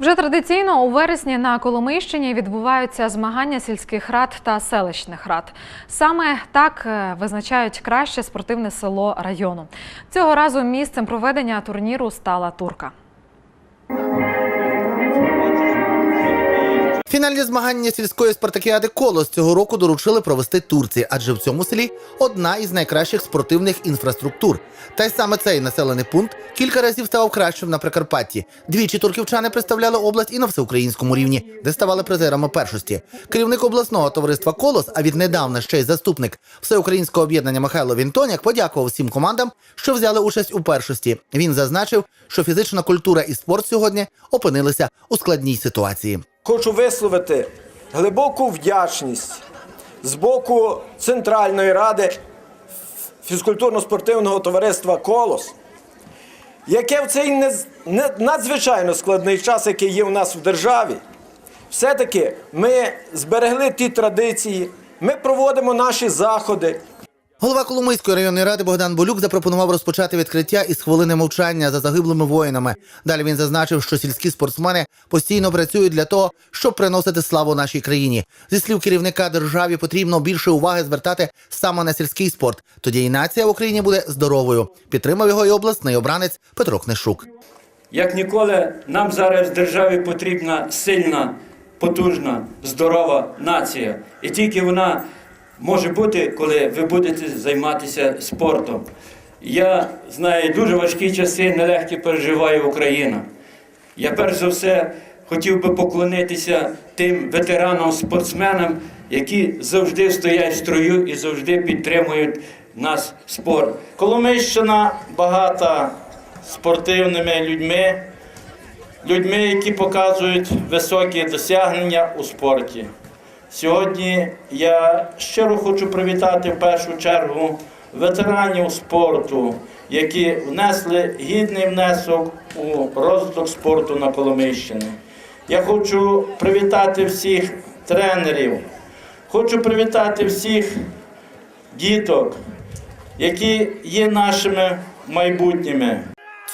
Вже традиційно у вересні на Коломийщині відбуваються змагання сільських рад та селищних рад. Саме так е, визначають краще спортивне село району. Цього разу місцем проведення турніру стала турка. Фінальні змагання сільської спартакіади Колос цього року доручили провести Турці, адже в цьому селі одна із найкращих спортивних інфраструктур. Та й саме цей населений пункт кілька разів ставав кращим на Прикарпатті. Двічі турківчани представляли область і на всеукраїнському рівні, де ставали призерами першості. Керівник обласного товариства Колос, а віднедавна ще й заступник всеукраїнського об'єднання Михайло Вінтоняк подякував всім командам, що взяли участь у першості. Він зазначив, що фізична культура і спорт сьогодні опинилися у складній ситуації. Хочу висловити глибоку вдячність з боку Центральної ради фізкультурно-спортивного товариства Колос, яке в цей надзвичайно складний час, який є у нас в державі, все-таки ми зберегли ті традиції, ми проводимо наші заходи. Голова Коломийської районної ради Богдан Болюк запропонував розпочати відкриття із хвилини мовчання за загиблими воїнами. Далі він зазначив, що сільські спортсмени постійно працюють для того, щоб приносити славу нашій країні. Зі слів керівника державі потрібно більше уваги звертати саме на сільський спорт. Тоді і нація в Україні буде здоровою. Підтримав його і обласний обранець Петро Книшук. Як ніколи, нам зараз в державі потрібна сильна, потужна, здорова нація. І тільки вона може бути, коли ви будете займатися спортом. Я знаю, дуже важкі часи, нелегкі переживає Україна. Я перш за все хотів би поклонитися тим ветеранам, спортсменам, які завжди стоять в строю і завжди підтримують нас спорт. Коломийщина багата спортивними людьми, людьми, які показують високі досягнення у спорті. Сьогодні я щиро хочу привітати в першу чергу ветеранів спорту, які внесли гідний внесок у розвиток спорту на Коломийщині. Я хочу привітати всіх тренерів, хочу привітати всіх діток, які є нашими майбутніми.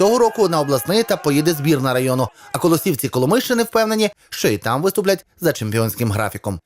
Цього року на обласний етап поїде збірна району. А колосівці Коломийщини впевнені, що і там виступлять за чемпіонським графіком.